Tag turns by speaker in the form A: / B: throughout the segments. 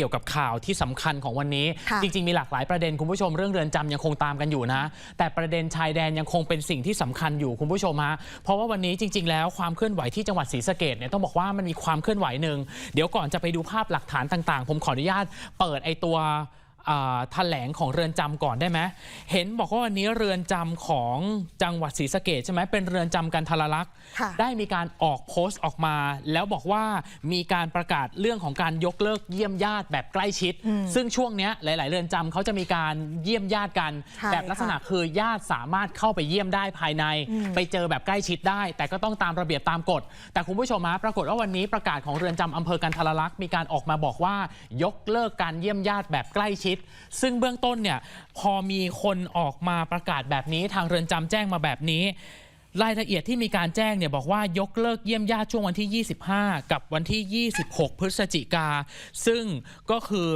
A: กี่ยวกับข่าวที่สำคัญของวันนี้
B: ค่ะ
A: จริง ๆ มีหลากหลายประเด็นคุณผู้ชมเรื่องเรือนจำยังคงตามกันอยู่นะ แต่ประเด็นชายแดนยังคงเป็นสิ่งที่สำคัญอยู่คุณผู้ชมฮะเพราะว่าวันนี้จริง ๆ แล้วความเคลื่อนไหวที่จังหวัดศรีสะเกดเนี่ยต้องบอกว่ามันมีความเคลื่อนไหวหนึ่งเดี๋ยวก่อนจะไปดูภาพหลักฐานต่าง ๆ ผมขออนุญาตเปิดไอตัวอ่า แถลงของเรือนจำก่อนได้ไหมเห็นบอกว่าวันนี้เรือนจำของจังหวัดศรีสะเกดใช่ไหมเป็นเรือนจำกันทรลักษณ์
B: ค่ะ
A: ได้มีการออกโพสต์ออกมา แล้วบอกว่ามีการประกาศเรื่องของการยกเลิกเยี่ยมญาติแบบใกล้ชิด ซึ่งช่วงเนี้ยหลาย ๆ เรือนจำเขาจะมีการเยี่ยมญาติกัน
B: ใช่
A: แบบลักษณะคือญาติสามารถเข้าไปเยี่ยมได้ภายใน ไปเจอแบบใกล้ชิดได้ แต่ก็ต้องตามระเบียบตามกฎ แต่คุณผู้ชมฮะปรากฏว่าวันนี้ประกาศของเรือนจำอำเภอกันทรลักษณ์มีการออกมาบอกว่ายกเลิกการเยี่ยมญาติแบบใกล้ชิดซึ่งเบื้องต้นเนี่ยพอมีคนออกมาประกาศแบบนี้ ทางเรือนจำแจ้งมาแบบนี้ รายละเอียดที่มีการแจ้งเนี่ยบอกว่ายกเลิกเยี่ยมญาติช่วงวันที่ 25 กับวันที่ 26 พฤศจิกา ซึ่งก็คือ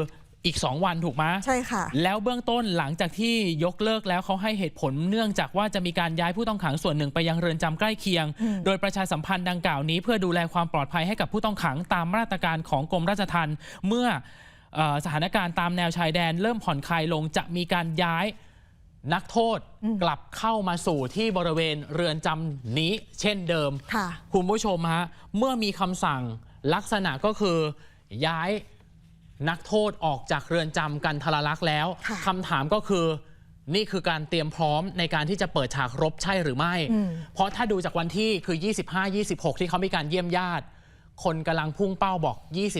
A: อีก 2 วันถูกไหม
B: ใช่ค่ะ
A: แล้วเบื้องต้นหลังจากที่ยกเลิกแล้วเขาให้เหตุผลเนื่องจากว่าจะมีการย้ายผู้ต้องขังส่วนหนึ่งไปยังเรือนจำใกล้เคียง โดยประชาสัมพันธ์ดังกล่าวนี้ เพื่อดูแลความปลอดภัยให้กับผู้ต้องขังตามมาตรการของกรมราชทัณฑ์เมื่อเอ่อ สถานการณ์ตามแนวชายแดน เริ่มผ่อนคลายลงจะมีการย้ายนักโทษกลับเข้ามาสู่ที่บริเวณเรือนจำนี้ เช่นเดิม
B: ค่ะ
A: คุณผู้ชมฮะเมื่อมีคำสั่งลักษณะก็คือย้ายนักโทษออกจากเรือนจำกันทรลักษณ์แล้ว
B: ค่ะ
A: คำถามก็คือนี่คือการเตรียมพร้อมในการที่จะเปิดฉากรบใช่หรือไม่ เพราะถ้าดูจากวันที่คือ 25 26 ที่เขามีการเยี่ยมญาติ คนกำลังพุ่งเป้าบอก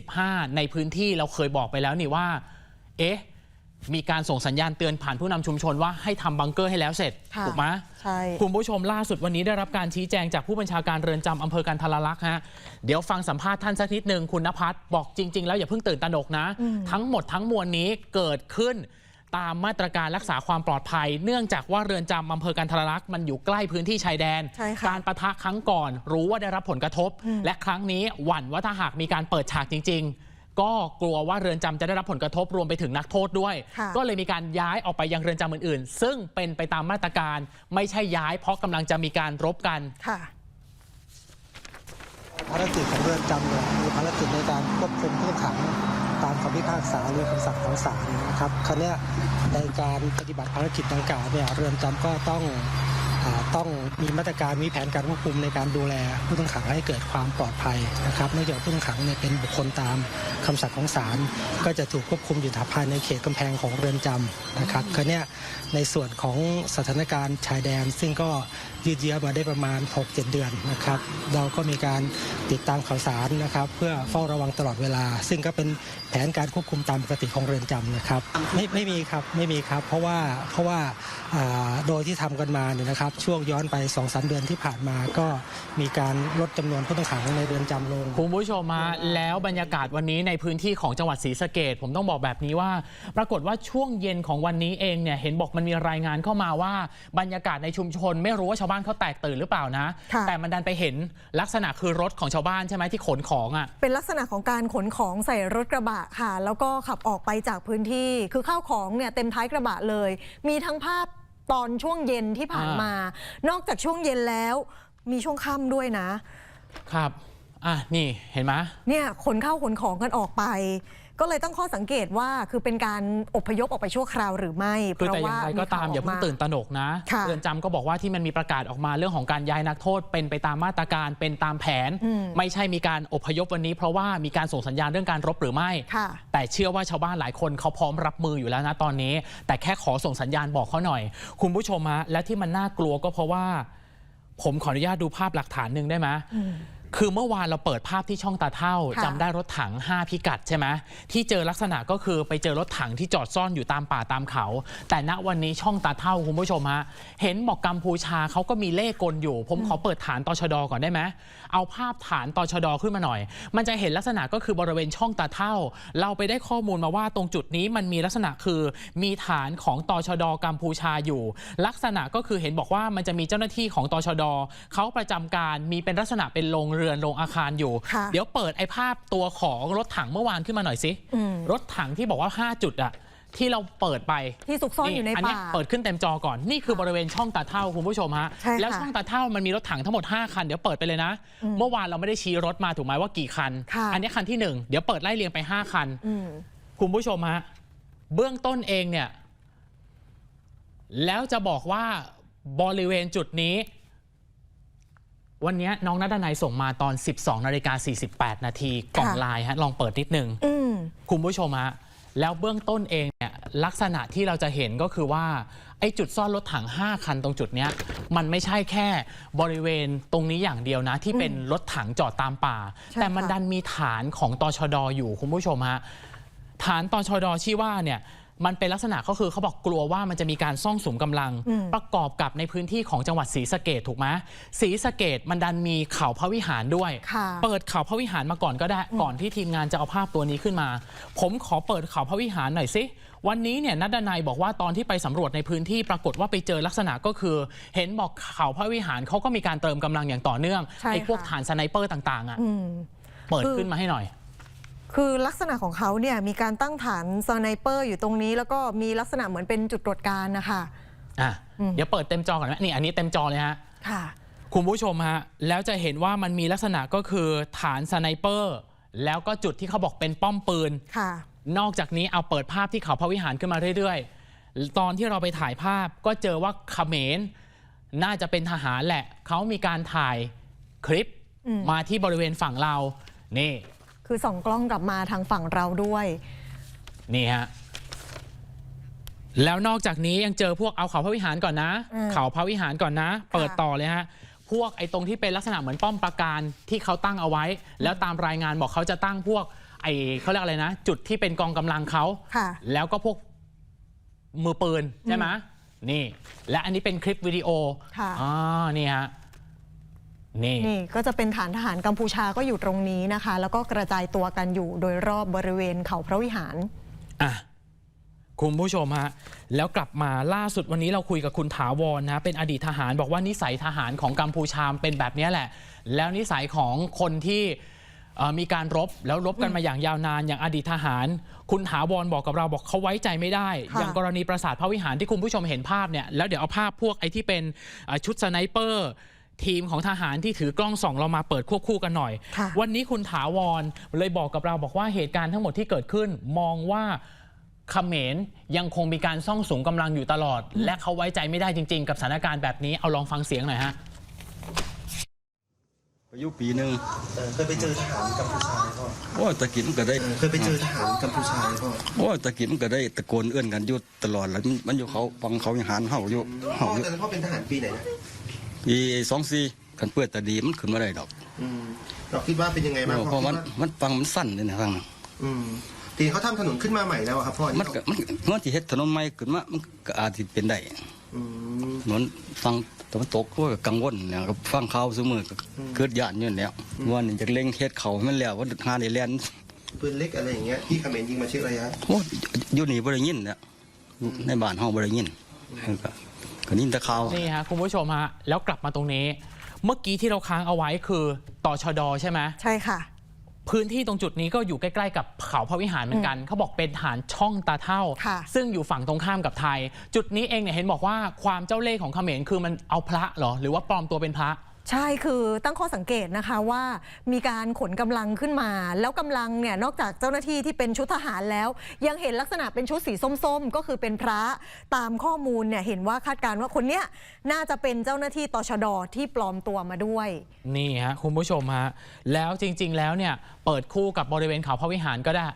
A: 25 ในพื้นที่เราเคยบอกไปแล้วนี่ว่า เอ๊ะ มีการส่งสัญญาณเตือนผ่านผู้นำชุมชนว่าให้ทำบังเกอร์ให้แล้วเสร็จ
B: ค่ะ
A: ถูกไหม
B: ใช่
A: คุณผู้ชมล่าสุดวันนี้ได้รับการชี้แจงจากผู้บัญชาการเรือนจำอำเภอกันทรลักษณ์ฮะ เดี๋ยวฟังสัมภาษณ์ท่านสักนิดหนึ่งคุณนภัสบอกจริง ๆ แล้วอย่าเพิ่งตื่นตระหนกนะ ทั้งหมดทั้งมวลนี้เกิดขึ้น ตามมาตรการรักษาความปลอดภัย เนื่องจากว่าเรือนจำอำเภอกันทรลักษณ์มันอยู่ใกล้พื้นที่ชายแดน
B: ใช่ค่ะ
A: การประทะครั้งก่อน รู้ว่าได้รับผลกระทบ และครั้งนี้หวั่นว่าถ้าหากมีการเปิดฉากจริง ๆ ก็กลัวว่าเรือนจำจะได้รับผลกระทบรวมไปถึงนักโทษด้วย
B: ค่ะ
A: ก็เลยมีการย้ายออกไปยังเรือนจำอื่นๆ ซึ่งเป็นไปตามมาตรการ ไม่ใช่ย้ายเพราะกำลังจะมีการรบกัน
B: ค่ะ
C: ภารกิจของเรือนจำเนี่ยมีภารกิจในการควบคุมผู้ต้องขัง ตามคำพิพากษาหรือคำสั่งของศาลนะครับคราวเนี้ยในการปฏิบัติภารกิจดังกล่าวเนี่ยเรือนจำก็ต้องอต้องมีมาตรการมีแผนการควบคุมในการดูแลผู้ต้องขังให้เกิดความปลอดภัยนะครับเนื่องจากผู้ต้องขังเนี่ยเป็นบุคคลตาม คำสั่งของศาลก็จะถูกควบคุมอยู่ภายในเขตกำแพงของเรือนจำนะครับคราวเนี้ยในส่วนของสถานการณ์ชายแดน ซึ่งก็ยืดเยื้อมาได้ประมาณ 6-7 เดือนนะครับ เราก็มีการติดตามข่าวสารนะครับ เพื่อเฝ้าระวังตลอดเวลา ซึ่งก็เป็นแผนการควบคุมตามปกติของเรือนจำนะครับ ไม่ไม่มีครับไม่มีครับ เพราะว่าเพราะว่าโดยที่ทำกันมาเนี่ยนะครับ ช่วงย้อนไป2อสเดือนที่ผ่านมาก็มีการลดจำนวนผู้ต้องขังในเรือนจำลง
A: คุณผู้ชมมาแล้วบรรยากาศวันนี้ในพื้นที่ของจังหวัดศรีสะเกดผมต้องบอกแบบนี้ว่า ปรากฏว่าช่วงเย็นของวันนี้เองเนี่ยเห็นบอกมันมีรายงานเข้ามาว่าบรรยากาศในชุมชน ไม่รู้ว่าชาวบ้านเขาแตกตื่นหรือเปล่านะ
B: ค่ะ
A: แต่มันดันไปเห็นลักษณะคือรถของชาวบ้านใช่ไหมที่ขนของอะ
B: เป็นลักษณะของการขนของใส่รถกระบะค่ะ แล้วก็ขับออกไปจากพื้นที่คือข้าวของเนี่ยเต็มท้ายกระบะเลย มีทั้งภาพตอนช่วงเย็นที่ผ่านมา นอกจากช่วงเย็นแล้ว มีช่วงค่ำด้วยนะ
A: ครับ อะนี่เห็นไหม
B: เนี่ยขนข้าวขนของกันออกไป ก็เลยตั้งข้อสังเกตว่าคือเป็นการอพยพออกไปชั่วคราวหรือไม่
A: คือแต่อย่างไรก็ตามอย่าเพิ่งตื่นตระหนกนะ
B: ค่ะ
A: เรือนจำก็บอกว่าที่มันมีประกาศออกมาเรื่องของการย้ายนักโทษ เป็นไปตามมาตรการเป็นตามแผน ไม่ใช่มีการอพยพวันนี้ เพราะว่ามีการส่งสัญญาณเรื่องการรบหรือไม่
B: ค่ะ
A: แต่เชื่อว่าชาวบ้านหลายคนเขาพร้อมรับมืออยู่แล้วนะตอนนี้ แต่แค่ขอส่งสัญญาณบอกเขาหน่อย คุณผู้ชมฮะและที่มันน่ากลัวก็เพราะว่า ผมขออนุญาตดูภาพหลักฐานหนึ่งได้ไหม คือเมื่อวานเราเปิดภาพที่ช่องตาเท่า
B: ค่ะ
A: จำได้รถถัง 5 พิกัดใช่ไหมที่เจอลักษณะก็คือไปเจอรถถังที่จอดซ่อนอยู่ตามป่าตามเขา แต่ณวันนี้ช่องตาเท่าคุณผู้ชมฮะเห็นบอกกัมพูชาเขาก็มีเลขกลอยู่ ผมขอเปิดฐานตชดก่อนได้ไหมเอาภาพฐานตชดขึ้นมาหน่อย มันจะเห็นลักษณะก็คือบริเวณช่องตาเท่า เราไปได้ข้อมูลมาว่าตรงจุดนี้มันมีลักษณะคือมีฐานของตชดกัมพูชาอยู่ ลักษณะก็คือเห็นบอกว่ามันจะมีเจ้าหน้าที่ของตชดเขาประจำการมีเป็นลักษณะเป็นโรงเรือนโรงอาคารอยู่
B: ค่ะ
A: เดี๋ยวเปิดไอ้ภาพตัวของรถถังเมื่อวานขึ้นมาหน่อยสิ
B: อืม
A: รถถังที่บอกว่า 5 จุดอะที่เราเปิดไป
B: ที่ซุกซ่อนอยู่ใน
A: อัเนี้ย
B: ป่า
A: เปิดขึ้นเต็มจอก่อนนี่คือบริเวณช่องตาเท่าคุณผู้ชมฮะ
B: ใช่ค่ะ
A: แล้วช่องตาเท่ามันมีรถถังทั้งหมด 5 คันเดี๋ยวเปิดไปเลยนะเมื่อวานเราไม่ได้ชี้รถมาถูกไหมว่ากี่คัน
B: ค่ะ
A: อันนี้คันที่ 1 เดี๋ยวเปิดไล่เรียงไป 5 คัน
B: อืม
A: คุณผู้ชมฮะเบื้องต้นเองเนี่ย แล้วจะบอกว่าบริเวณจุดนี้ วันนี้น้องนัดนายส่งมาตอน 12นาฬิกา48 นาทีกล่อง
B: ค่ะ
A: ไลน์ฮะลองเปิดนิดนึง
B: อืม
A: คุณผู้ชมฮะแล้วเบื้องต้นเองเนี่ยลักษณะที่เราจะเห็นก็คือว่าไอ้จุดซ่อนรถถัง 5 คันตรงจุดเนี้ยมันไม่ใช่แค่บริเวณตรงนี้อย่างเดียวนะ ที่เป็นรถถังจอดตามป่า
B: ใช่
A: แต่มัน
B: ค่ะ
A: ดันมีฐานของตชดอยู่คุณผู้ชมฮะฐานตชดที่ว่าเนี่ย มันเป็นลักษณะก็คือเขาบอกกลัวว่ามันจะมีการซ่องสุมกำลัง
B: อืม
A: ประกอบกับในพื้นที่ของจังหวัดศรีสะเกดถูกไหมศรีสะเกดมันดันมีเขาพระวิหารด้วย
B: ค่ะ
A: เปิดเขาพระวิหารมาก่อนก็ได้ก่อนที่ทีมงานจะเอาภาพตัวนี้ขึ้นมา ผมขอเปิดเขาพระวิหารหน่อยสิวันนี้เนี่ยนัดดนัยบอกว่าตอนที่ไปสำรวจในพื้นที่ปรากฏว่าไปเจอลักษณะก็คือ เห็นบอกเขาพระวิหารเขาก็มีการเติมกำลังอย่างต่อเนื่อง
B: ใช่
A: ไอ้พวก
B: ค่ะ
A: ฐานสไนเปอร์ต่าง ๆอะ
B: อืม
A: เปิด
B: คือ
A: ขึ้นมาให้หน่อย
B: คือลักษณะของเขาเนี่ยมีการตั้งฐานสไนเปอร์อยู่ตรงนี้ แล้วก็มีลักษณะเหมือนเป็นจุดตรวจการนะคะ
A: อะ
B: อืม
A: เดี๋ยวเปิดเต็มจอก่อนนะนี่อันนี้เต็มจอเลยฮะ
B: ค่ะ
A: คุณผู้ชมฮะแล้วจะเห็นว่ามันมีลักษณะก็คือฐานสไนเปอร์แล้วก็จุดที่เขาบอกเป็นป้อมปืน
B: ค่ะ
A: นอกจากนี้เอาเปิดภาพที่เขาพระวิหารขึ้นมาเรื่อยๆ ตอนที่เราไปถ่ายภาพก็เจอว่าเขมรน่าจะเป็นทหารแหละ เขามีการถ่ายคลิป
B: อืม
A: มาที่บริเวณฝั่งเรานี่
B: คือส่องกล้องกลับมาทางฝั่งเราด้วย
A: นี่ฮะ แล้วนอกจากนี้ยังเจอพวกเอาเขาพระวิหารก่อนนะ
B: อืม
A: เขาพระวิหารก่อนนะ เปิดต่อเลยฮะ พวกไอ้ตรงที่เป็นลักษณะเหมือนป้อมปราการที่เขาตั้งเอาไว้ แล้วตามรายงานบอกเขาจะตั้งพวก ไอ้เขาเรียกอะไรนะ จุดที่เป็นกองกำลังเขา
B: ค่ะ
A: แล้วก็พวกมือปืนใช่ไหมนี่ และอันนี้เป็นคลิปวิดีโอ
B: ค่ะ
A: อ๋อนี่ฮะ นี่
B: นี่ก็จะเป็นฐานทหารกัมพูชาก็อยู่ตรงนี้นะคะ แล้วก็กระจายตัวกันอยู่โดยรอบบริเวณเขาพระวิหาร
A: อะคุณผู้ชมฮะแล้วกลับมาล่าสุดวันนี้เราคุยกับคุณถาวรนะเป็นอดีตทหารบอกว่านิสัยทหารของกัมพูชาเป็นแบบนี้แหละ แล้วนิสัยของคนที่เอ่อมีการรบแล้วรบกันมาอย่างยาวนานอย่างอดีตทหาร คุณถาวรบอกกับเราบอกเขาไว้ใจไม่ได้
B: ค่ะ
A: อย่างกรณีปราสาทพระวิหารที่คุณผู้ชมเห็นภาพเนี่ยแล้วเดี๋ยวเอาภาพพวกไอ้ที่เป็นเอ่อชุดสไนเปอร์ ทีมของทหารที่ถือกล้องส่องเรามาเปิดควบคู่กันหน่อย
B: ค่ะ
A: วันนี้คุณถาวรเลยบอกกับเราบอกว่าเหตุการณ์ทั้งหมดที่เกิดขึ้น มองว่าเขมรยังคงมีการซ่องสุมกำลังอยู่ตลอด และเขาไว้ใจไม่ได้จริง ๆ กับสถานการณ์แบบนี้เอาลองฟังเสียงหน่อยฮะ
D: อายุปีหนึ่ง
E: เออเคยไปเจอทหารกัมพูชาไหมพ่อ
D: โอ้ยตะกินก็ได้
E: เออเคยไปเจอทหารกัมพูชาไหมพ่อ
D: โอ้ยตะกินก็ได้ตะโกนเอื้อนกันอยู่ตลอดแล้วมันมันอยู่เขาฟังเขายังหันเฮาอยู่
E: พ่
D: เฮา
E: อ
D: อยู่
E: ตอนนั้นพ่อเป็นทหารปีไหนนะ
D: ปีสองสี่กันเปื้อนตะดีมันขึ้นมาได้ดอก
E: อืมเราคิดว่าเป็นยังไงบ้าง
D: เพ
E: พ่อ
D: ราะ
E: คิด
D: มัน
E: ว่า
D: มันฟังมันสั้นเลยนะฟัง
E: อืมทีเขาทำถนนขึ้นมาใหม่แล้วอะครับพ่อ
D: มันก็มันมันที่เฮ็ดถนนใหม่ขึ้นมามันก็อาจสิเป็นได้
E: อืม
D: ถนนฟังตะวันตกก็กังวลเนี่ยก็ฟังข่าวซุมื้อก็เกิดย่านอยู่แล้วว่านี่จะเล็งเฮ็ดเขาให้มันแล้วว่าหาได้แล่น
E: ปืนเล็กอะไรอย่างเงี้ยที่เขมรยิงมาเชื่อระยะ
D: โอ้ยอยู่นี่บ่ได้ยินเนี่ยอยู่ในบ้านเฮาบ่ได้ยินก็ก็ ยินแต่ข่าว
A: นี่ฮะคุณผู้ชมฮะแล้วกลับมาตรงนี้ เมื่อกี้ที่เราค้างเอาไว้คือตชดใช่ไหม
B: ใช่ค่ะ
A: พื้นที่ตรงจุดนี้ก็อยู่ใกล้ๆ กับเขาพระวิหารเหมือนกัน เขาบอกเป็นฐานช่องตาเท่า
B: ค่ะ
A: ซึ่งอยู่ฝั่งตรงข้ามกับไทย จุดนี้เองเนี่ยเห็นบอกว่าความเจ้าเล่ห์ของเขมรคือมันเอาพระเหรอหรือว่าปลอมตัวเป็นพระ
B: ใช่คือตั้งข้อสังเกตนะคะว่ามีการขนกำลังขึ้นมา แล้วกำลังเนี่ยนอกจากเจ้าหน้าที่ที่เป็นชุดทหารแล้ว ยังเห็นลักษณะเป็นชุดสีส้มๆ ก็คือเป็นพระตามข้อมูลเนี่ยเห็นว่าคาดการณ์ว่าคนเนี้ยน่าจะเป็นเจ้าหน้าที่ตชดที่ปลอมตัวมาด้วย
A: นี่ฮะคุณผู้ชมฮะแล้วจริง ๆ แล้วเนี่ยเปิดคู่กับบริเวณเขาพระวิหารก็ได้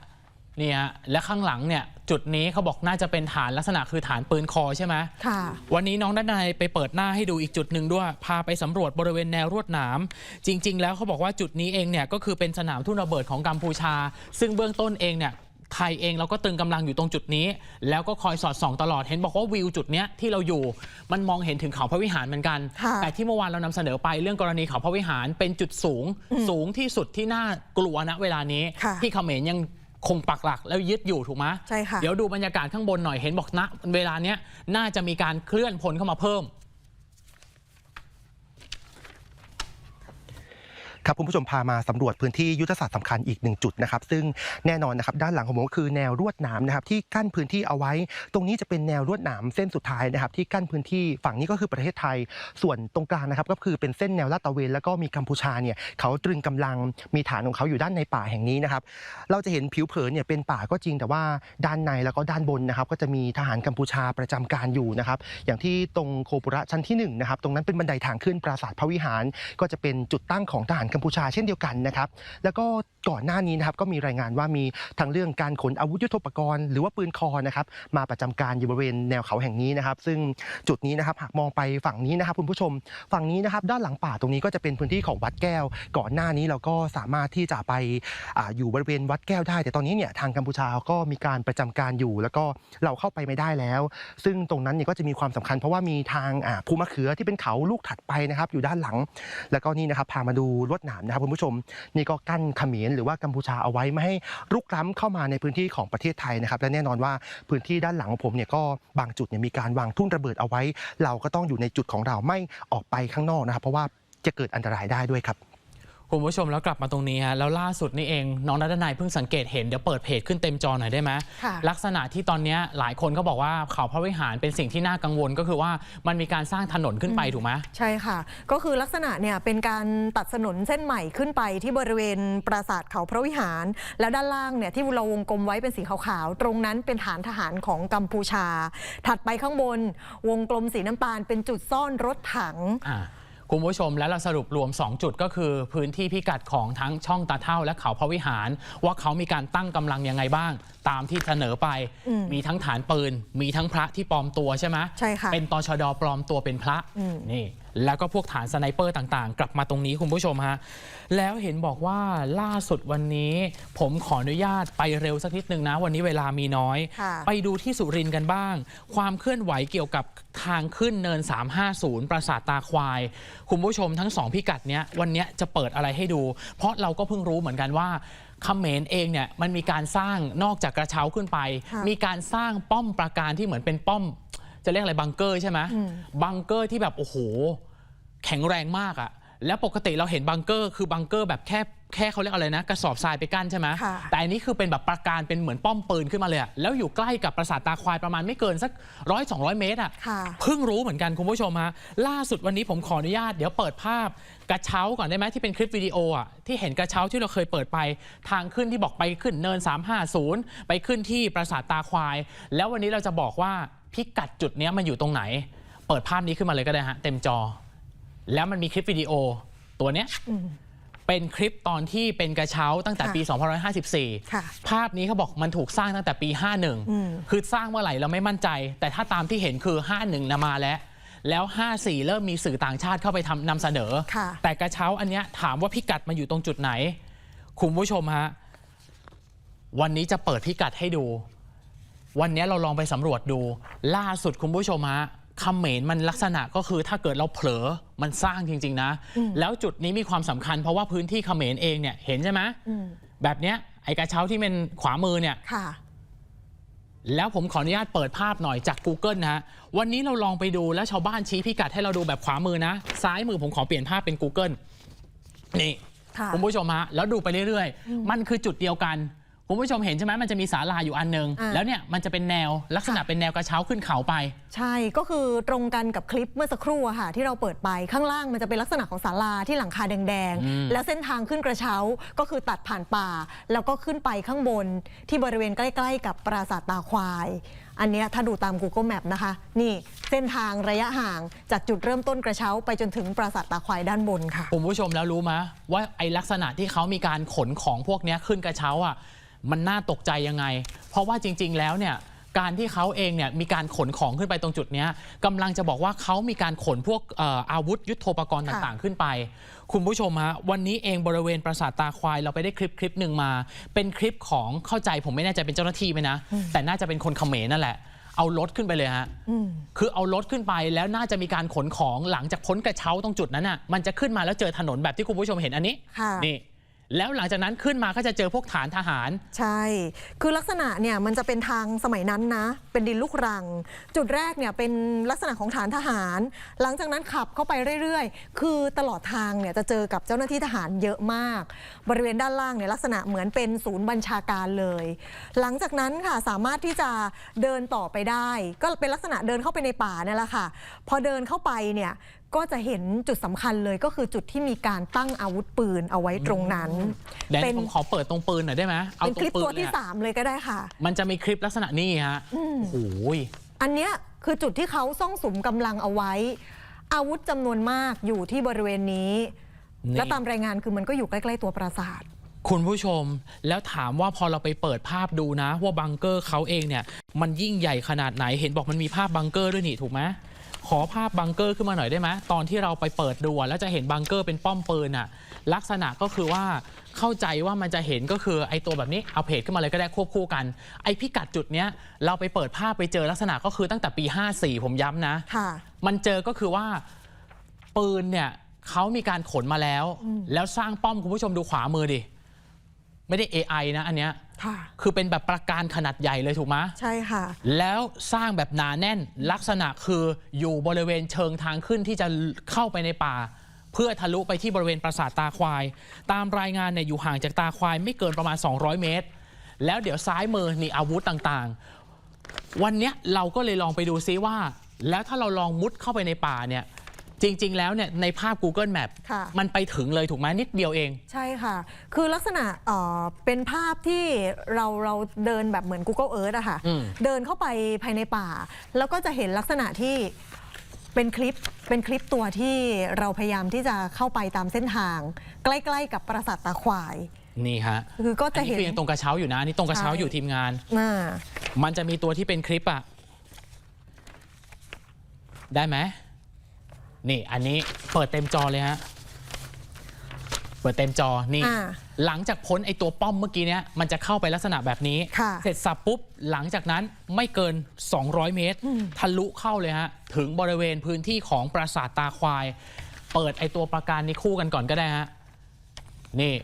A: นี่ฮะและข้างหลังเนี่ยจุดนี้เขาบอกน่าจะเป็นฐานลักษณะคือฐานปืนคอใช่ไหม
B: ค่ะ
A: วันนี้น้องด้านในไปเปิดหน้าให้ดูอีกจุดหนึ่งด้วย พาไปสำรวจบริเวณแนวรวดหนาม จริง ๆ แล้วเขาบอกว่าจุดนี้เองเนี่ยก็คือเป็นสนามทุ่นระเบิดของกัมพูชา ซึ่งเบื้องต้นเองเนี่ยไทยเองเราก็ตึงกำลังอยู่ตรงจุดนี้ แล้วก็คอยสอดส่องตลอดเห็นบอกว่าวิวจุดเนี้ยที่เราอยู่ มันมองเห็นถึงเขาพระวิหารเหมือนกัน
B: ค่ะ
A: แต่ที่เมื่อวานเรานำเสนอไปเรื่องกรณีเขาพระวิหารเป็นจุดสูง สูงที่สุดที่น่ากลัวณเวลานี้
B: ค่ะ
A: ที่เขมรยัง คงปักหลักแล้วยึดอยู่ถูกไหม
B: ใช่ค่ะ
A: เดี๋ยวดูบรรยากาศข้างบนหน่อยเห็นบอกณเวลาเนี้ยน่าจะมีการเคลื่อนพลเข้ามาเพิ่ม
F: ครับคุณผู้ชมพามาสำรวจพื้นที่ยุทธศาสตร์สำคัญอีกหนึ่งจุดนะครับซึ่งแน่นอนนะครับด้านหลังของผมก็คือแนวลวดหนามนะครับที่กั้นพื้นที่เอาไว้ ตรงนี้จะเป็นแนวลวดหนามเส้นสุดท้ายนะครับที่กั้นพื้นที่ฝั่งนี้ก็คือประเทศไทย ส่วนตรงกลางนะครับก็คือเป็นเส้นแนวลาดตระเวนแล้วก็มีกัมพูชาเนี่ยเขาตรึงกำลังมีฐานของเขาอยู่ด้านในป่าแห่งนี้นะครับเราจะเห็นผิวเผินเนี่ยเป็นป่าก็จริงแต่ว่าด้านในแล้วก็ด้านบนนะครับก็จะมีทหารกัมพูชาประจำการอยู่นะครับอย่างที่ตรงโคปุระชั้นที่หนึ่งนะครับตรงนั้นเป็นบันไดทางขึ้นปราสาทพระวิหาร ก็จะเป็นจุดตั้งของทหารกััมพูชาเช่นเดียวกันนะครับ แล้วก็ก่อนหน้านี้นะครับก็มีรายงานว่ามีทั้งเรื่องการขนอาวุธยุทโธปกรณ์หรือว่าปืนคอนะครับมาประจำการอยู่บริเวณแนวเขาแห่งนี้นะครับ ซึ่งจุดนี้นะครับหากมองไปฝั่งนี้นะครับคุณผู้ชมฝั่งนี้นะครับด้านหลังป่าตรงนี้ก็จะเป็นพื้นที่ของวัดแก้ว ก่อนหน้านี้เราก็สามารถที่จะไปออยู่บริเวณวัดแก้วได้ แต่ตอนนี้เนี่ยทางกัมพูชาก็มีการประจำการอยู่ แล้วก็เราเข้าไปไม่ได้แล้ว ซึ่งตรงนั้นเนี่ยก็จะมีความสำคัญ เพราะว่ามีทางภูมะเขือที่เป็นเขาลูกถัดไปนะครับอยู่ด้านหลัง แล้วก็นี่นะครับพามาดูลวดหนามนะครับคุณผู้ชม นี่ก็กั้นเขมรหรือว่ากัมพูชาเอาไว้ไม่ให้รุกล้ำเข้ามาในพื้นที่ของประเทศไทยนะครับและแน่นอนว่าพื้นที่ด้านหลังของผมเนี่ยก็บางจุดเนี่ยมีการวางทุ่นระเบิดเอาไว้ เราก็ต้องอยู่ในจุดของเราไม่ออกไปข้างนอกนะครับ เพราะว่าจะเกิดอันตรายได้ด้วยครับ
A: คุณผู้ชมแล้วกลับมาตรงนี้ฮะแล้วล่าสุดนี่เองน้องนัทนายเพิ่งสังเกตเห็นเดี๋ยวเปิดเพจขึ้นเต็มจอหน่อยได้ไหม
B: ค่ะ
A: ลักษณะที่ตอนเนี้ยหลายคนก็บอกว่าเขาพระวิหารเป็นสิ่งที่น่ากังวลก็คือว่ามันมีการสร้างถนนขึ้นไปถูกไหม
B: ใช่ค่ะ ก็คือลักษณะเนี่ยเป็นการตัดถนนเส้นใหม่ขึ้นไปที่บริเวณปราสาทเขาพระวิหาร แล้วด้านล่างเนี่ยที่เราวงกลมไว้เป็นสีขาวๆตรงนั้นเป็นฐานทหารของกัมพูชา ถัดไปข้างบน วงกลมสีน้ำตาลเป็นจุดซ่อนรถถัง
A: อ่า คุณผู้ชมแล้วเราสรุปรวม 2 จุดก็คือพื้นที่พิกัดของทั้งช่องตาเท่าและเขาพระวิหาร ว่าเขามีการตั้งกำลังยังไงบ้าง ตามที่เสนอไป
B: อืม
A: มีทั้งฐานปืน มีทั้งพระที่ปลอมตัวใช่ไหม
B: ใช่ค่ะ
A: เป็นตชดปลอมตัวเป็นพระ
B: อืม
A: นี่แล้วก็พวกฐานสไนเปอร์ต่างๆ กลับมาตรงนี้คุณผู้ชมฮะ แล้วเห็นบอกว่าล่าสุดวันนี้ ผมขออนุญาตไปเร็วสักนิดนึงนะ วันนี้เวลามีน้อย
B: ค่ะ
A: ไปดูที่สุรินทร์กันบ้าง ความเคลื่อนไหวเกี่ยวกับทางขึ้นเนิน 350 ปราสาทตาควาย คุณผู้ชมทั้งสองพิกัดเนี้ยวันเนี้ยจะเปิดอะไรให้ดู เพราะเราก็เพิ่งรู้เหมือนกันว่าเขมรเองเนี่ยมันมีการสร้างนอกจากกระเช้าขึ้นไป
B: ค่ะ
A: มีการสร้างป้อมปราการที่เหมือนเป็นป้อม จะเรียกอะไรบังเกอร์ใช่ไหม
B: อืม
A: บังเกอร์ที่แบบโอ้โห แข็งแรงมากอะแล้วปกติเราเห็นบังเกอร์คือบังเกอร์แบบแค่แค่เขาเรียกอะไรนะ กระสอบทรายไปกั้นใช่ไหม
B: ค่ะ
A: แต่อันนี้คือเป็นแบบประการเป็นเหมือนป้อมปืนขึ้นมาเลยอะแล้วอยู่ใกล้กับปราสาทตาควายประมาณไม่เกินสักร้อยสองร้อยเมตรอะ
B: ค่ะ
A: เพิ่งรู้เหมือนกันคุณผู้ชมฮะล่าสุดวันนี้ผมขออนุญาตเดี๋ยวเปิดภาพกระเช้าก่อนได้ไหมที่เป็นคลิปวิดีโออะที่เห็นกระเช้าที่เราเคยเปิดไปทางขึ้นที่บอกไปขึ้นเนิน 350 ไปขึ้นที่ปราสาทตาควาย แล้ววันนี้เราจะบอกว่า พิกัดจุดเนี้ยมันอยู่ตรงไหน เปิดภาพนี้ขึ้นมาเลยก็ได้ฮะเต็มจอ แล้วมันมีคลิปวิดีโอตัวเนี้ย
B: อืม
A: เป็นคลิปตอนที่เป็นกระเช้าตั้งแต่
B: ค่ะ
A: ปี 2554
B: ค่ะ
A: ภาพนี้เขาบอกมันถูกสร้างตั้งแต่ปี
B: อืม
A: 51 คือสร้างเมื่อไหร่เราไม่มั่นใจ แต่ถ้าตามที่เห็นคือ 51นะมาแล้ว แล้ว 54 เริ่มมีสื่อต่างชาติเข้าไปทำนำเสนอ
B: ค่ะ
A: แต่กระเช้าอันเนี้ยถามว่าพิกัดมันอยู่ตรงจุดไหน คุณผู้ชมฮะ วันนี้จะเปิดพิกัดให้ดู วันนี้เราลองไปสำรวจดู ล่าสุดคุณผู้ชมฮะคำเขมรมันลักษณะก็คือถ้าเกิดเราเผลอมันสร้างจริง ๆ นะ แล้วจุดนี้มีความสำคัญเพราะว่าพื้นที่เขมรเองเนี่ยเห็นใช่ไหม
B: อืม
A: แบบเนี้ยไอ้กระเช้าที่เป็นขวามือเนี่ย
B: ค่ะ
A: แล้วผมขออนุญาตเปิดภาพหน่อยจาก Google นะฮะวันนี้เราลองไปดูแล้วชาวบ้านชี้พิกัดให้เราดูแบบขวามือนะ ซ้ายมือผมขอเปลี่ยนภาพเป็น Google นี่
B: ค่ะ
A: คุณผู้ชมฮะ แล้วดูไปเรื่อยๆ มันคือจุดเดียวกัน คุณผู้ชมเห็นใช่ไหมมันจะมีศาลาอยู่อันหนึง
B: อ่า
A: แล้วเนี่ยมันจะเป็นแนวลักษณะเป็นแนวกระเช้าขึ้นเขาไป
B: ใช่ก็คือตรงกันกับคลิปเมื่อสักครู่อะค่ะ ที่เราเปิดไปข้างล่างมันจะเป็นลักษณะของศาลาที่หลังคาแดง
A: อืม
B: ๆ แล้วเส้นทางขึ้นกระเช้าก็คือตัดผ่านป่า แล้วก็ขึ้นไปข้างบนที่บริเวณใกล้ๆ กับปราสาทตาควาย อันเนี้ยถ้าดูตาม Google Map นะคะ นี่เส้นทางระยะห่างจากจุดเริ่มต้นกระเช้า ไปจนถึงปราสาทตาควายด้านบนค่ะ
A: คุณผู้ชมแล้วรู้ไหมว่าไอลักษณะที่เขามีการขนของพวกเนี้ยขึ้นกระเช้าอะ มันน่าตกใจยังไง เพราะว่าจริง ๆ แล้วเนี่ยการที่เขาเองเนี่ยมีการขนของขึ้นไปตรงจุดเนี้ยกำลังจะบอกว่าเขามีการขนพวกเอ่ออาวุธยุทโธปกรณ์
B: ค่ะ
A: ต่างๆ ขึ้นไป คุณผู้ชมฮะวันนี้เองบริเวณปราสาทตาควายเราไปได้คลิปคลิปหนึ่งมา เป็นคลิปของเข้าใจผมไม่แน่ใจเป็นเจ้าหน้าที่ไหมนะ แต่น่าจะเป็นคนเขมรนั่นแหละเอารถขึ้นไปเลยฮะ
B: อืม
A: คือเอารถขึ้นไปแล้วน่าจะมีการขนของหลังจากพ้นกระเช้าตรงจุดนั้นน่ะมันจะขึ้นมาแล้วเจอถนนแบบที่คุณผู้ชมเห็นอันนี้
B: ค่ะ
A: นี่ แล้วหลังจากนั้นขึ้นมาก็จะเจอพวกฐานทหาร
B: ใช่ คือลักษณะเนี่ยมันจะเป็นทางสมัยนั้นนะ เป็นดินลูกรัง จุดแรกเนี่ยเป็นลักษณะของฐานทหาร หลังจากนั้นขับเข้าไปเรื่อยๆ คือตลอดทางเนี่ยจะเจอกับเจ้าหน้าที่ทหารเยอะมาก บริเวณด้านล่างเนี่ยลักษณะเหมือนเป็นศูนย์บัญชาการเลย หลังจากนั้นค่ะสามารถที่จะเดินต่อไปได้ ก็เป็นลักษณะเดินเข้าไปในป่าเนี่ยแหละค่ะ พอเดินเข้าไปเนี่ย ก็จะเห็นจุดสำคัญเลยก็คือจุดที่มีการตั้งอาวุธปืนเอาไว้ตรงนั้น
A: แดน
B: เป็น
A: ผมขอเปิดตรงปืนหน่อยได้ไหมเอา
B: เป็น
A: ตร
B: ค
A: ง
B: ลิป
A: ปืน
B: ตัว
A: เล
B: ที่
A: ยอะ
B: 3เลยก็ได้ค่ะ
A: มันจะมีคลิปลักษณะนี้ฮะโอ้โห
B: อันเนี้ยคือจุดที่เขาซ่องสุมกำลังเอาไว้ อาวุธจำนวนมากอยู่ที่บริเวณนี้
A: นี่
B: และตามรายงานคือมันก็อยู่ใกล้ ๆ ตัวปราสาท
A: คุณผู้ชม แล้วถามว่าพอเราไปเปิดภาพดูนะ ว่าบังเกอร์เขาเองเนี่ย มันยิ่งใหญ่ขนาดไหนเห็นบอกมันมีภาพบังเกอร์ด้วยนี่ถูกไหม ขอภาพบังเกอร์ขึ้นมาหน่อยได้ไหมตอนที่เราไปเปิดดูอะแล้วจะเห็นบังเกอร์เป็นป้อมปืนอะลักษณะก็คือว่าเข้าใจว่ามันจะเห็นก็คือไอ้ตัวแบบนี้เอาเพจขึ้นมาเลยก็ได้ควบคู่กัน ไอ้พิกัดจุดเนี้ยเราไปเปิดภาพไปเจอลักษณะก็คือตั้งแต่ปี 54 ผมย้ำนะ
B: ค่ะ
A: มันเจอก็คือว่าปืนเนี่ยเขามีการขนมาแล้ว แล้วสร้างป้อมคุณผู้ชมดูขวามือดิ ไม่ได้ AI นะอันเนี้ย
B: ค่ะ
A: คือเป็นแบบประการขนาดใหญ่เลยถูกไหม
B: ใช่ค่ะ
A: แล้วสร้างแบบหนาแน่นลักษณะคืออยู่บริเวณเชิงทางขึ้นที่จะเข้าไปในป่า เพื่อทะลุไปที่บริเวณปราสาทตาควาย ตามรายงานเนี่ยอยู่ห่างจากตาควายไม่เกินประมาณ 200 เมตร แล้วเดี๋ยวซ้ายมือนี่อาวุธต่างๆ วันเนี้ยเราก็เลยลองไปดูซิว่า แล้วถ้าเราลองมุดเข้าไปในป่าเนี่ย จริง ๆ แล้วเนี่ยในภาพ Google Map
B: ค่ะ
A: มันไปถึงเลยถูกไหมนิดเดียวเอง
B: ใช่ค่ะ คือลักษณะเอ่อเป็นภาพที่เราเราเดินแบบเหมือน Google Earth อะค่ะ
A: อืม
B: เดินเข้าไปภายในป่า แล้วก็จะเห็นลักษณะที่เป็นคลิป เป็นคลิปตัวที่เราพยายามที่จะเข้าไปตามเส้นทาง ใกล้ๆกับปราสาทตาควาย
A: นี่ฮะ
B: คือก็
A: อั
B: จะ
A: นนี้
B: เห็น
A: คือยังตรงกระเช้าอยู่นะอันนี่ตรงกระเช้า
B: ใช่
A: อยู่ทีมงาน
B: อ่า
A: มันจะมีตัวที่เป็นคลิปอะได้ไหม นี่อันนี้เปิดเต็มจอเลยฮะ เปิดเต็มจอนี่
B: อ่า
A: หลังจากพ้นไอตัวป้อมเมื่อกี้เนี้ยมันจะเข้าไปลักษณะแบบนี้
B: ค่ะ
A: เสร็จสับปุ๊บ หลังจากนั้นไม่เกิน 200 เมตร ทะลุเข้าเลยฮะ ถึงบริเวณพื้นที่ของปราสาทตาควาย เปิดไอตัวประการนี้คู่กันก่อนก็ได้ฮะ นี่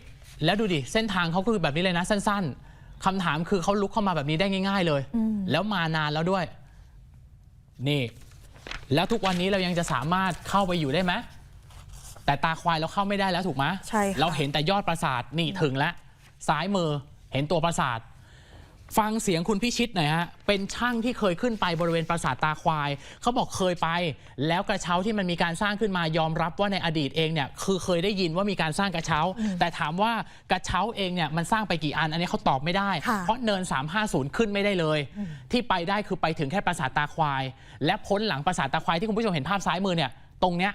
A: แล้วดูดิ เส้นทางเขาคือแบบนี้เลยนะ สั้นๆคำถามคือเขาลุกเข้ามาแบบนี้ได้ง่าย ๆ เลย แล้วมานานแล้วด้วย นี่ แล้วทุกวันนี้เรายังจะสามารถเข้าไปอยู่ได้ไหมแต่ตาควายเราเข้าไม่ได้แล้วถูกไหม
B: ใช่ค่ะ
A: เราเห็นแต่ยอดปราสาทนี่ถึงแล้วซ้ายมือเห็นตัวปราสาท ฟังเสียงคุณพิชิตหน่อยฮะ เป็นช่างที่เคยขึ้นไปบริเวณปราสาทตาควาย เขาบอกเคยไป แล้วกระเช้าที่มันมีการสร้างขึ้นมายอมรับว่าในอดีตเองเนี่ยคือเคยได้ยินว่ามีการสร้างกระเช้า แต่ถามว่ากระเช้าเองเนี่ยมันสร้างไปกี่อัน อันนี้เขาตอบไม่ได้
B: ค่ะ
A: เพราะเนิน 350 ขึ้นไม่ได้เลย ที่ไปได้คือไปถึงแค่ปราสาทตาควาย และพ้นหลังปราสาทตาควายที่คุณผู้ชมเห็นภาพซ้ายมือเนี่ย ตรงเนี้ย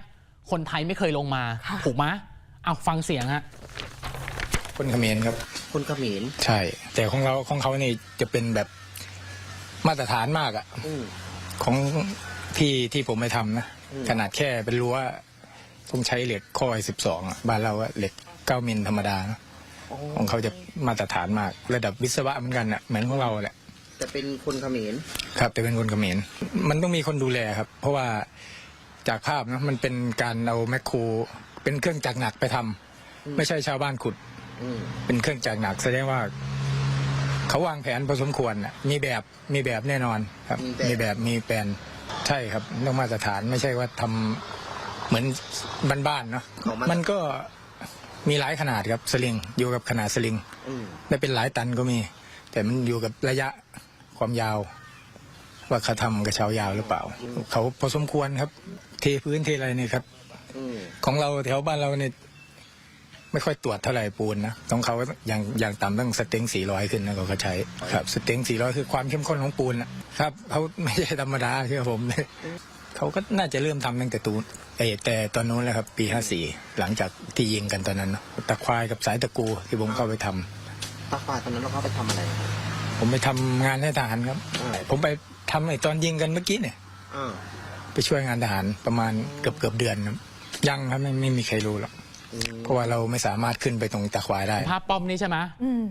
A: คนไทยไม่เคยลงมา
B: ค่ะ
A: ถูกไหมเอาฟังเสียงฮะ
G: คนเขมรครับ
E: คนเขมร
G: ใช่ แต่ของเราของเขานี่จะเป็นแบบมาตรฐานมากอะ
E: อืม
G: ของที่ที่ผมไปทำนะ
E: อืม
G: ขนาดแค่เป็นรั้วต้องใช้เหล็กข้อสิบสองบ้านเราอะเหล็กเก้ามิลธรรมดานะของเขาจะมาตรฐานมาก ระดับวิศวะเหมือนกันอะเหมือนของเราแหละ
E: แต่เป็นคนเขมร
G: ครับแต่เป็นคนเขมรมันต้องมีคนดูแลครับ เพราะว่าจากภาพนะมันเป็นการเอาแมคโครเป็นเครื่องจักรหนักไปทำไม่ใช่ชาวบ้านขุด
E: อืม
G: เป็นเครื่องจักรหนักแสดงว่าเขาวางแผนพอสมควรน่ะมีแบบมีแบบแน่นอนครับ มีแบบมีแปลนใช่ครับต้องมาตรฐานไม่ใช่ว่าทำเหมือนบ้านๆเนาะ
E: ของมัน
G: มันก็มีหลายขนาดครับสลิงอยู่กับขนาดสลิง
E: อืม
G: ได้เป็นหลายตันก็มี แต่มันอยู่กับระยะความยาว ว่าเขาทำกระเช้ายาวหรือเปล่า เขาพอสมควรครับ เทพื้นเทอะไรนี่ครับ
E: อืม
G: ของเราแถวบ้านเราเนี่ย ไม่ค่อยตรวจเท่าไหร่ปูนนะของเขาอย่างอย่างต่ำต้องสเต็งสี่ร้อยขึ้นนะเขาก็ใช้ครับสเต็งสี่ร้อยคือความเข้มข้นของปูนนะครับเขาไม่ใช่ธรรมดาเชื่อผมเลยเขาก็น่าจะเริ่มทำตั้งแต่ตูนเออแต่ตอนนู้นแหละครับ ปีห้าสี่หลังจากที่ยิงกันตอนนั้นเนอะตะควายกับสายตะกูที่ผมเข้าไปทำ
E: ตาควายตอนนั้นเราเข้าไปทำอะไรครับ
G: ผมไปทำงานให้ทหารครับ
E: อ่า
G: ผมไปทำไอ้ตอนยิงกันเมื่อกี้เนี่ย
E: อ่า
G: ไปช่วยงานทหารประมาณเกือบเกือบเดือนครับยังครับไม่ไม่มีใครรู้หรอก
E: อืม
G: เพราะว่าเราไม่สามารถขึ้นไปตรงตะควายได้
A: ภาพป้อมนี้ใช่ไหม
B: อืม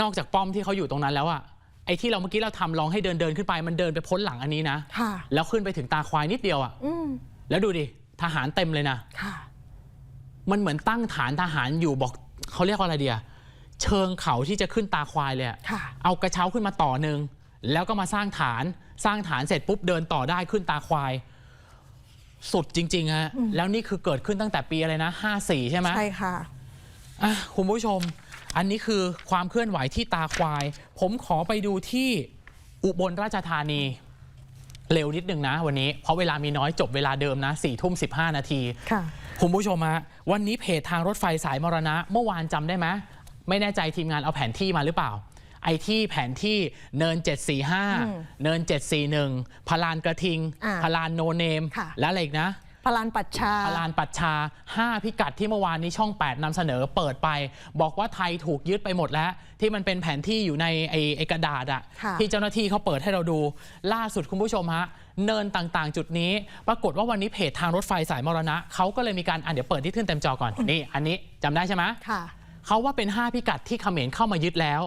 A: นอกจากป้อมที่เขาอยู่ตรงนั้นแล้วอะไอ้ที่เราเมื่อกี้เราทำลองให้เดินเดินขึ้นไปมันเดินไปพ้นหลังอันนี้นะ
B: ค่ะ
A: แล้วขึ้นไปถึงตาควายนิดเดียวอะ
B: อืม
A: แล้วดูดิทหารเต็มเลยนะ
B: ค่ะ
A: มันเหมือนตั้งฐานทหารอยู่บอกเขาเรียกว่าอะไรเดียเชิงเขาที่จะขึ้นตาควายเลยอะ
B: ค่ะ
A: เอากระเช้าขึ้นมาต่อหนึ่งแล้วก็มาสร้างฐานสร้างฐานเสร็จปุ๊บเดินต่อได้ขึ้นตาควาย สุดจริง ๆ ฮะ แล้วนี่คือเกิดขึ้นตั้งแต่ปีอะไรนะ 54 ใช่ไหม
B: ใช่ค่ะ
A: อะ คุณผู้ชม อันนี้คือความเคลื่อนไหวที่ตาควาย ผมขอไปดูที่อุบลราชธานี เร็วนิดนึงนะวันนี้ เพราะเวลามีน้อยจบเวลาเดิมนะ4ี่ทุ่มสินาที
B: ค่ะ
A: คุณผู้ชมฮะวันนี้เพจทางรถไฟสายมรณะ เมื่อวานจำได้ไหมไม่แน่ใจทีมงานเอาแผนที่มาหรือเปล่า ไอที่แผนที่เนิน 745 เนิน 741 พลานกระทิง
B: อ่า
A: พลานโนเนม
B: ค่ะ
A: และอะไรอีกนะ
B: พลานปัชชา
A: พลานปัชชา 5 พิกัดที่เมื่อวานนี้ช่อง 8นำเสนอเปิดไป บอกว่าไทยถูกยึดไปหมดแล้ว ที่มันเป็นแผนที่อยู่ในไอ้ไอ้กระดาษอะ
B: ค่ะ
A: ที่เจ้าหน้าที่เขาเปิดให้เราดู ล่าสุดคุณผู้ชมฮะ เนินต่างๆ จุดนี้ ปรากฏว่าวันนี้เพจทางรถไฟสายมรณะเขาก็เลยมีการอะเดี๋ยวเปิดที่ขึ้นเต็มจอก่อนนี่อันนี้จำได้ใช่ไหม
B: ค่ะ
A: เขาว่าเป็น 5 พิกัดที่เขมรเข้ามายึดแล้ว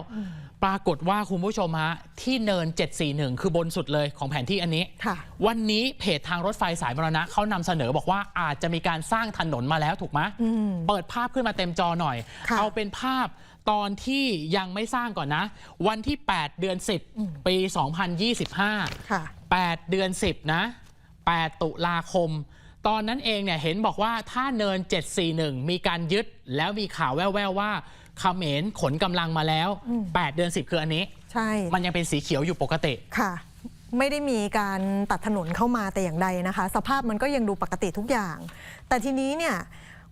A: ปรากฏว่าคุณผู้ชมฮะที่เนิน 741 คือบนสุดเลยของแผนที่อันนี้
B: ค่ะ
A: วันนี้เพจทางรถไฟสายมรณะเขานำเสนอบอกว่าอาจจะมีการสร้างถนนมาแล้วถูกไหม
B: อืม
A: เปิดภาพขึ้นมาเต็มจอหน่อย
B: ค่ะ
A: เอาเป็นภาพตอนที่ยังไม่สร้างก่อนนะ วันที่ 8 เดือน 10 ปี 2025
B: ค่ะ
A: 8เดือน 10 นะ 8 ตุลาคมตอนนั้นเองเนี่ยเห็นบอกว่าถ้าเนิน 741 มีการยึดแล้วมีข่าวแว่วๆว่า เขมรขนกำลังมาแล้ว8เดือน 10 คืออันนี้
B: ใช่
A: มันยังเป็นสีเขียวอยู่ปกติ
B: ค่ะ ไม่ได้มีการตัดถนนเข้ามาแต่อย่างใดนะคะ สภาพมันก็ยังดูปกติทุกอย่าง แต่ทีนี้เนี่ย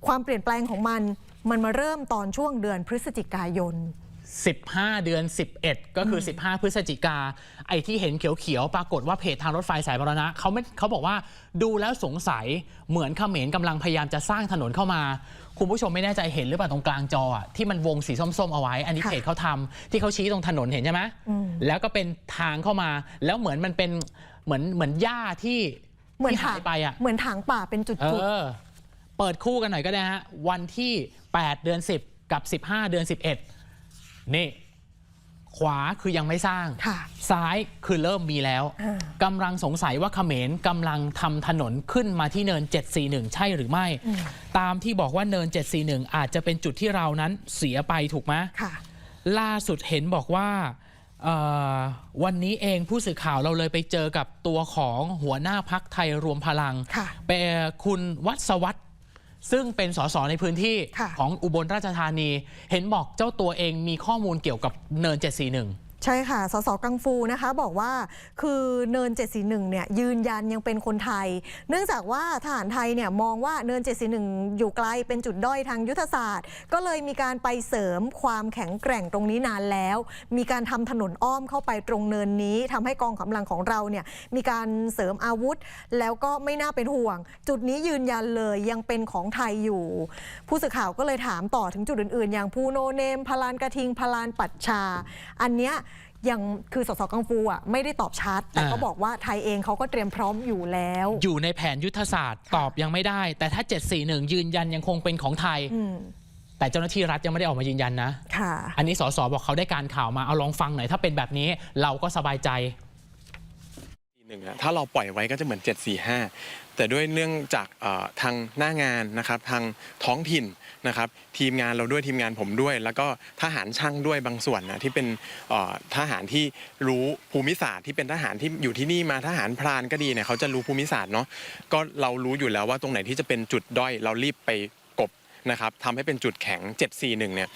B: ความเปลี่ยนแปลงของมันมันมาเริ่มตอนช่วงเดือนพฤศจิกายน
A: 15 เดือน 11 ก็คือ 15 พฤศจิกา ไอ้ที่เห็นเขียวๆ ปรากฏว่าเพจทางรถไฟสายมรณะเขาไม่เขาบอกว่าดูแล้วสงสัยเหมือนเขมรกำลังพยายามจะสร้างถนนเข้ามา คุณผู้ชมไม่แน่ใจเห็นหรือเปล่าตรงกลางจออะที่มันวงสีส้มๆเอาไว้ อันนี้
B: ค่ะ
A: เพจเขาทำที่เขาชี้ตรงถนนเห็นใช่ไหม
B: อืม
A: แล้วก็เป็นทางเข้ามา แล้วเหมือนมันเป็นเหมือนเหมือนหญ้าที่
B: เหมือน
A: ที่หายไปอะ
B: เหมือนถางป่าเป็นจุ
A: เอ
B: ด
A: อเปิดคู่กันหน่อยก็ได้ฮะ วันที่ 8 เดือน 10 กับ 15 เดือน 11 นี่ ขวาคือยังไม่สร้าง
B: ค่ะ
A: ซ้ายคือเริ่มมีแล้ว
B: อ่ากำ
A: ลังสงสัยว่าเขมรกำลังทำถนนขึ้นมาที่เนิน 741 ใช่หรือไม่ ตามที่บอกว่าเนิน 741 อาจจะเป็นจุดที่เรานั้นเสียไปถูกไหม
B: ๆค่ะ
A: ล่าสุดเห็นบอกว่าเอ่อวันนี้เองผู้สื่อข่าวเราเลยไปเจอกับตัวของหัวหน้าพักไทยรวมพลัง
B: ค่ะ
A: เป็นคุณวัศวัตร ซึ่งเป็นสสในพื้นที่
B: ค่ะ
A: ของอุบลราชธานี เห็นบอกเจ้าตัวเองมีข้อมูลเกี่ยวกับเนิน 741
B: ใช่ค่ะ สสกังฟูนะคะบอกว่าคือเนิน 741 เนี่ยยืนยันยังเป็นคนไทย เนื่องจากว่าทหารไทยเนี่ยมองว่าเนิน 741 อยู่ไกลเป็นจุดด้อยทางยุทธศาสตร์ ก็เลยมีการไปเสริมความแข็งแกร่งตรงนี้นานแล้ว มีการทำถนนอ้อมเข้าไปตรงเนินนี้ทำให้กองกำลังของเราเนี่ยมีการเสริมอาวุธ แล้วก็ไม่น่าเป็นห่วง จุดนี้ยืนยันเลยยังเป็นของไทยอยู่ ผู้สื่อข่าวก็เลยถามต่อถึงจุดอื่นๆ อย่างภูโนเนมพลานกระทิงพลานปัดชา อันเนี้ย ยังคือสสกังฟูอะไม่ได้ตอบชัด แต่
A: อ่า
B: ก็บอกว่าไทยเองเขาก็เตรียมพร้อมอยู่แล้ว
A: อยู่ในแผนยุทธศาสตร์ตอบยังไม่ได้ แต่ถ้า 741 ยืนยันยังคงเป็นของไทย
B: อืม
A: แต่เจ้าหน้าที่รัฐยังไม่ได้ออกมายืนยันนะ
B: ค่ะ
A: อันนี้สสบอกเขาได้การข่าวมาเอาลองฟังหน่อยถ้าเป็นแบบนี้เราก็สบายใจ
H: หนึ่งอะถ้าเราปล่อยไว้ก็จะเหมือน 745 แต่ด้วยเนื่องจากเอ่อทางหน้างานนะครับทางท้องถิ่น นะครับทีมงานเราด้วยทีมงานผมด้วย แล้วก็ทหารช่างด้วยบางส่วนนะที่เป็นเอ่อทหารที่รู้ภูมิศาสตร์ที่เป็นทหารที่อยู่ที่นี่มาทหารพรานก็ดีเนี่ยเขาจะรู้ภูมิศาสตร์เนาะก็เรารู้อยู่แล้วว่าตรงไหนที่จะเป็นจุดด้อย เรารีบไปกบนะครับทำให้เป็นจุดแข็ง 741เนี่ย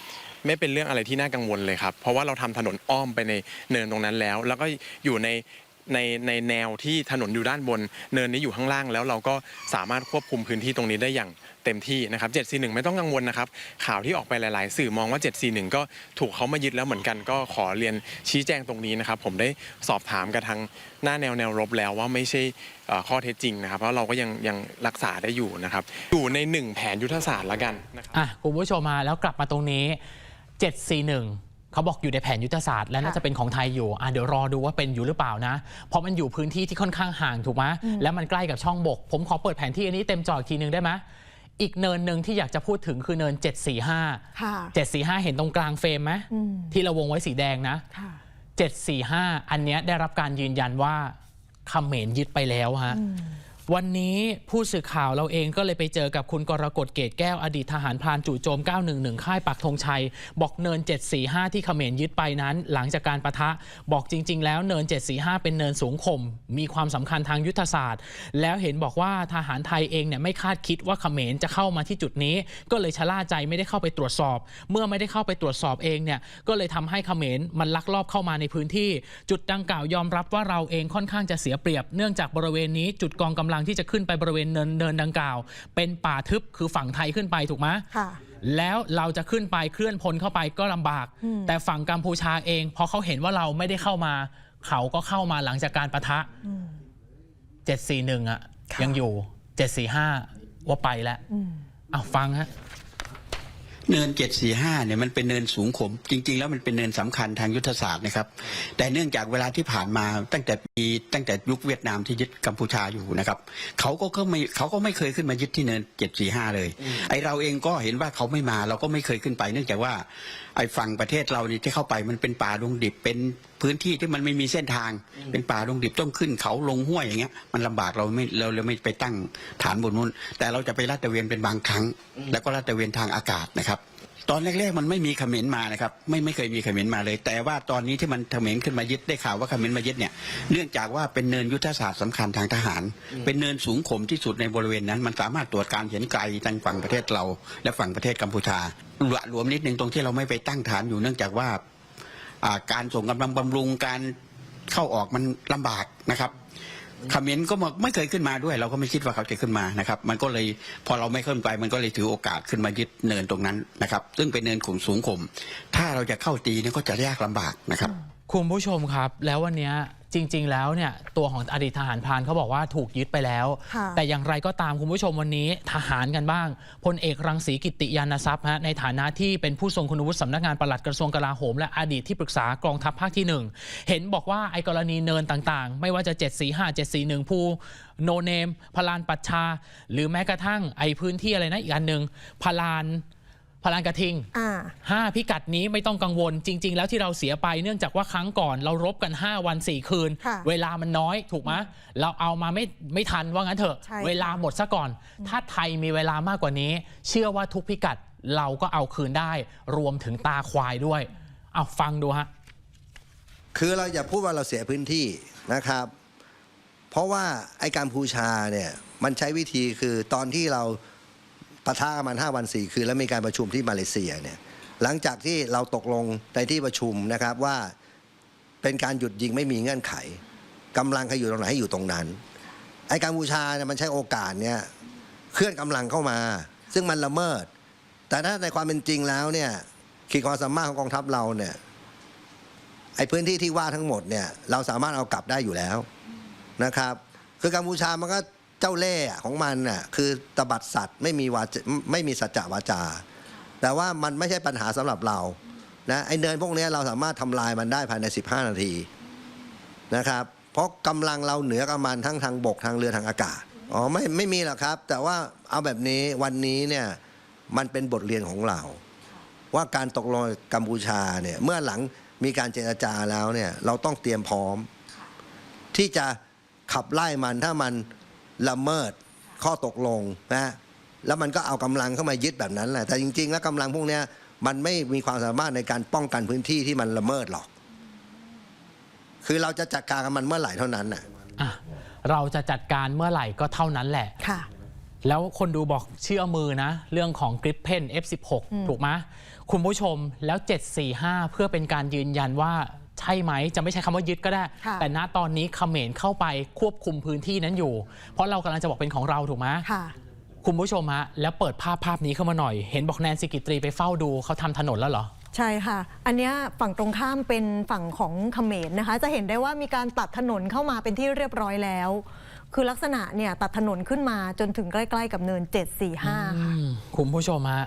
H: ไม่เป็นเรื่องอะไรที่น่ากังวลเลยครับ เพราะว่าเราทำถนนอ้อมไปในเนินตรงนั้นแล้ว แล้วก็อยู่ในในในแนวที่ถนนอยู่ด้านบน เนินนี้อยู่ข้างล่างแล้วเราก็สามารถควบคุมพื้นที่ตรงนี้ได้อย่าง เต็มที่นะครับ 741 ไม่ต้องกังวลนะครับ ข่าวที่ออกไปหลาย ๆ สื่อมองว่า 741 ก็ถูกเขามายึดแล้วเหมือนกันก็ขอเรียนชี้แจงตรงนี้นะครับ ผมได้สอบถามกับทางหน้าแนวแนวรบแล้วว่าไม่ใช่เอ่อข้อเท็จจริงนะครับเพราะเราก็ยังยังรักษาได้อยู่นะครับ อยู่ในหนึ่งแผนยุทธศาสตร์ละกันนะครับ
A: อะคุณผู้ชมมาแล้วกลับมาตรงนี้ 741 เขาบอกอยู่ในแผนยุทธศาสตร์และน่าจะเป็นของไทยอยู่อะเดี๋ยวรอดูว่าเป็นอยู่หรือเปล่านะ เพราะมันอยู่พื้นที่ที่ค่อนข้างห่างถูกไหมแล้วมันใกล้กับช่องบก ผมขอเปิดแผนที่อันนี้เต็มจออีกทีหนึ่งได้ไหม อีกเนินหนึ่งที่อยากจะพูดถึงคือเนิน 745
B: ค่ะ
A: 745 เห็นตรงกลางเฟรมไหม
B: อืม
A: ที่เราวงไว้สีแดงนะ
B: ค่ะ
A: 745 อันเนี้ยได้รับการยืนยันว่าเขมรยึดไปแล้วฮะ วันนี้ผู้สื่อข่าวเราเองก็เลยไปเจอกับคุณกรกฎเกตแก้วอดีตทหารพรานจู่โจม 911 ค่ายปักธงชัย บอกเนิน 745 ที่เขมรยึดไปนั้น หลังจากการประทะบอกจริง ๆ แล้วเนิน 745 เป็นเนินสูงข่มมีความสำคัญทางยุทธศาสตร์ แล้วเห็นบอกว่าทหารไทยเองเนี่ยไม่คาดคิดว่าเขมรจะเข้ามาที่จุดนี้ ก็เลยชะล่าใจไม่ได้เข้าไปตรวจสอบ เมื่อไม่ได้เข้าไปตรวจสอบเองเนี่ยก็เลยทำให้เขมรมันลักลอบเข้ามาในพื้นที่ จุดดังกล่าวยอมรับว่าเราเองค่อนข้างจะเสียเปรียบเนื่องจากบริเวณนี้จุดกองกำลังที่จะขึ้นไปบริเวณเนินเนินดังกล่าว เป็นป่าทึบคือฝั่งไทยขึ้นไปถูกไหม
B: ค่ะ
A: แล้วเราจะขึ้นไปเคลื่อนพลเข้าไปก็ลำบาก
B: อืม
A: แต่ฝั่งกัมพูชาเองพอเขาเห็นว่าเราไม่ได้เข้ามา เขาก็เข้ามาหลังจากการประทะ
B: อืม
A: 741อะ
B: ค่ะ
A: ยังอยู่ 745 ว่าไปแล้วเอาฟังฮะ
I: เนิน745เนี่ยมันเป็นเนินสูงขม จริง ๆ แล้วมันเป็นเนินสำคัญทางยุทธศาสตร์นะครับ แต่เนื่องจากเวลาที่ผ่านมาตั้งแต่ปีตั้งแต่ยุคเวียดนามที่ยึดกัมพูชาอยู่นะครับเขาก็ก็ไม่เขาก็ไม่เคยขึ้นมายึดที่เนิน745เลย ไอเราเองก็เห็นว่าเขาไม่มาเราก็ไม่เคยขึ้นไป เนื่องจากว่า ไอฝั่งประเทศเรานี่ที่เข้าไปมันเป็นป่าดงดิบเป็นพื้นที่ที่มันไม่มีเส้นทาง เป็นป่าดงดิบต้องขึ้นเขาลงห้วยอย่างเงี้ยมันลำบากเราไม่เราเราไม่ไปตั้งฐานบนนู้น แต่เราจะไปลาดตระเวนเป็นบางครั้ง แล้วก็ลาดตระเวนทางอากาศนะครับ ตอนแรกๆมันไม่มีเขมรมานะครับไม่ไม่เคยมีเขมรมาเลย แต่ว่าตอนนี้ที่มันเขมรขึ้นมายึดได้ข่าวว่าเขมรมายึดเนี่ยเนื่องจากว่าเป็นเนินยุทธศาสตร์สำคัญทางทหาร เป็นเนินสูงข่มที่สุดในบริเวณนั้น มันสามารถตรวจการเห็นไกลทางฝั่งประเทศเรา และฝั่งประเทศกัมพูชาหลวมรวมนิดนึงตรงที่เราไม่ไปตั้งฐานอยู่เนื่องจากว่าอ่าการส่งกำลังบำรุงการเข้าออกมันลำบากนะครับ เขมรก็ไม่เคยขึ้นมาด้วย เราก็ไม่คิดว่าเขาจะขึ้นมานะครับ มันก็เลยพอเราไม่ขึ้นไป มันก็เลยถือโอกาสขึ้นมายึดเนินตรงนั้นนะครับ ซึ่งเป็นเนินข่มสูงข่มถ้าเราจะเข้าตีเนี่ยก็จะยากลำบากนะครับ
A: คุณผู้ชมครับ แล้ววันเนี้ยจริง ๆ แล้วเนี่ยตัวของอดีตทหารพรานเขาบอกว่าถูกยึดไปแล้ว
B: ค่ะ
A: แต่อย่างไรก็ตามคุณผู้ชมวันนี้ทหารกันบ้างพลเอกรังสีกิติยานทรัพย์ฮะในฐานะที่เป็นผู้ทรงคุณวุฒิสำนักงานปลัดกระทรวงกลาโหม และอดีตที่ปรึกษากองทัพภาคที่หนึ่งเห็นบอกว่าไอ้กรณีเนินต่างๆ ไม่ว่าจะ 745 741 ภูโนเนมพลานปัชชา หรือแม้กระทั่งไอ้พื้นที่อะไรนะอีกอันหนึ่งพลาน พลานกระทิง
B: อ่า
A: ห้าพิกัดนี้ไม่ต้องกังวลจริง ๆ แล้วที่เราเสียไปเนื่องจากว่าครั้งก่อนเรารบกัน 5 วัน 4 คืน
B: ค่ะ
A: เวลามันน้อยถูกไหมเราเอามาไม่ไม่ทันว่างั้นเถอะ
B: ใช่ค่ะ
A: เวลาหมดซะก่อน ถ้าไทยมีเวลามากกว่านี้ เชื่อว่าทุกพิกัดเราก็เอาคืนได้ รวมถึงตาควายด้วย เอาฟังดูฮะ
J: คือเราอย่าพูดว่าเราเสียพื้นที่นะครับ เพราะว่าไอ้การพูชาเนี่ยมันใช้วิธีคือตอนที่เรา ปะทะกันมาห้าวันสี่คืน แล้วมีการประชุมที่มาเลเซียเนี่ยหลังจากที่เราตกลงในที่ประชุมนะครับว่าเป็นการหยุดยิงไม่มีเงื่อนไขกำลังใครอยู่ตรงไหนให้อยู่ตรงนั้นไอ้การบูชาเนี่ยมันใช้โอกาสเนี่ยเคลื่อนกำลังเข้ามา ซึ่งมันละเมิด แต่ถ้าในความเป็นจริงแล้วเนี่ยขีดความสามารถของกองทัพเราเนี่ยไอ้พื้นที่ที่ว่าทั้งหมดเนี่ยเราสามารถเอากลับได้อยู่แล้วนะครับ คือกัมพูชามันก็ เจ้าเล่ห์ของมันน่ะคือตบัดสัตว์ไม่มีวาจไม่มีสัจจะวาจา แต่ว่ามันไม่ใช่ปัญหาสำหรับเรานะไอ้เนินพวกนี้เราสามารถทำลายมันได้ภายใน 15 นาทีนะครับ เพราะกำลังเราเหนือกับมันทั้งทางบกทางเรือทางอากาศอ๋อไม่ไม่มีหรอกครับ แต่ว่าเอาแบบนี้วันนี้เนี่ยมันเป็นบทเรียนของเรา ว่าการตกลงกับกัมพูชาเนี่ยเมื่อหลังมีการเจรจาแล้วเนี่ยเราต้องเตรียมพร้อม ที่จะขับไล่มันถ้ามัน ละเมิดข้อตกลงนะแล้วมันก็เอากำลังเข้ามายึดแบบนั้นแหละแต่จริง ๆ แล้วกำลังพวกเนี้ยมันไม่มีความสามารถในการป้องกันพื้นที่ที่มันละเมิดหรอก คือเราจะจัดการกับมันเมื่อไหร่เท่านั้นน่ะ
A: อะเราจะจัดการเมื่อไหร่ก็เท่านั้นแหละ
B: ค่ะ
A: แล้วคนดูบอกเชื่อมือนะ เรื่องของกริปเพน F16 ถูกไหมคุณผู้ชมแล้ว 745 เพื่อเป็นการยืนยันว่า ใช่ไหมจะไม่ใช้คำว่ายึดก็ได้
B: ค่ะ
A: แต่ณตอนนี้เขมรเข้าไปควบคุมพื้นที่นั้นอยู่ เพราะเรากำลังจะบอกเป็นของเราถูกไหม
B: ค่ะ
A: คุณผู้ชมฮะแล้วเปิดภาพภาพนี้เข้ามาหน่อย เห็นบอกแนนซิกิตรีไปเฝ้าดูเขาทำถนนแล้วเหรอ
B: ใช่ค่ะ อันเนี้ยฝั่งตรงข้ามเป็นฝั่งของเขมรนะคะ จะเห็นได้ว่ามีการตัดถนนเข้ามาเป็นที่เรียบร้อยแล้ว คือลักษณะเนี่ยตัดถนนขึ้นมาจนถึงใกล้ ๆ กับเนิน 745ค่ะ
A: อืมคุณผู้ชมฮะ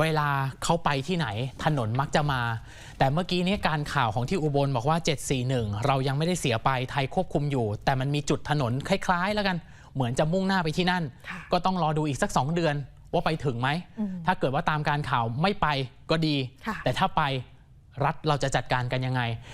A: เวลาเขาไปที่ไหนถนนมักจะมา แต่เมื่อกี้เนี้การข่าวของที่อุบลบอกว่า 741 เรายังไม่ได้เสียไปไทยควบคุมอยู่ แต่มันมีจุดถนนคล้ายๆ แล้วกัน เหมือนจะมุ่งหน้าไปที่นั่น
B: ค่ะ
A: ก็ต้องรอดูอีกสัก 2 เดือนว่าไปถึงไหม
B: อืม
A: ถ้าเกิดว่าตามการข่าวไม่ไปก็ดี
B: ค่ะ
A: แต่ถ้าไปรัฐเราจะจัดการกันยังไง